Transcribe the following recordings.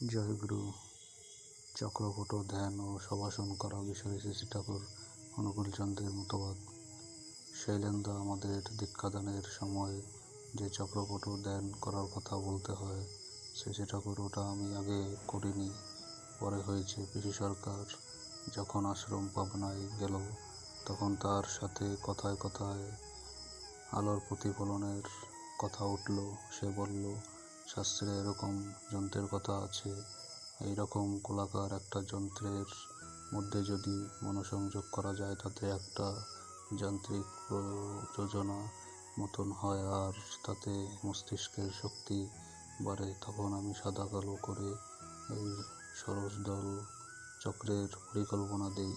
জয়গুরু চক্রপট ধ্যান ও সবাসন করা বিষয়ে শ্রী ঠাকুর অনুকূলচন্দ্রের মতবাদ। শৈলেন্দা আমাদের দীক্ষাদানের সময় যে চক্রপট ধ্যান করার কথা বলতে হয় শ্রী ঠাকুর, ওটা আমি আগে করিনি। পরে হয়েছে পিসি সরকার, যখন আশ্রম পাবনায় গেল, তখন তার সাথে কথায় কথায় আলোর প্রতিফলনের কথা উঠল। সে বলল শাস্ত্রে এরকম যন্ত্রের কথা আছে। এই রকম গোলাকার একটা যন্ত্রের মধ্যে যদি মনোসংযোগ করা যায়, তাতে একটা যান্ত্রিক প্রযোজনা মতন হয় আর তাতে মস্তিষ্কের শক্তি বাড়ে, তখন আমি সাদা কালো করে এই সরসদল চক্রের পরিকল্পনা দেই।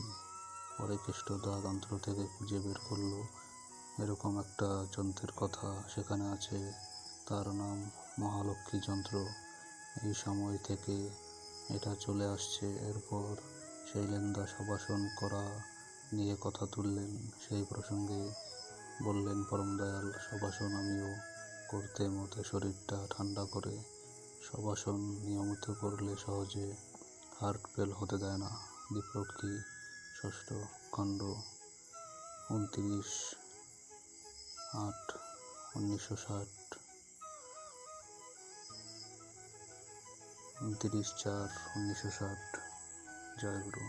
পরে কেষ্টদা যন্ত্র থেকে খুঁজে বের করল। এরকম একটা যন্ত্রের কথা সেখানে আছে। তার নাম মহালক্ষ্মী যন্ত্র। এই সময় থেকে এটা চলে আসছে। এরপর শৈলেন্দা সবাসন করা নিয়ে কথা তুললেন। সেই প্রসঙ্গে বললেন, পরম দয়াল সবাসন আমিও করতে মতে শরীরটা ঠান্ডা করে। সবাসন নিয়মিত করলে সহজে হার্ট ফেল হতে দেয় না। দীপরক্ষী ষষ্ঠ খণ্ড উনত্রিশ আট উনিশশো ষাট উনত্রিশ চার উনিশশো ষাট জয়গুরু।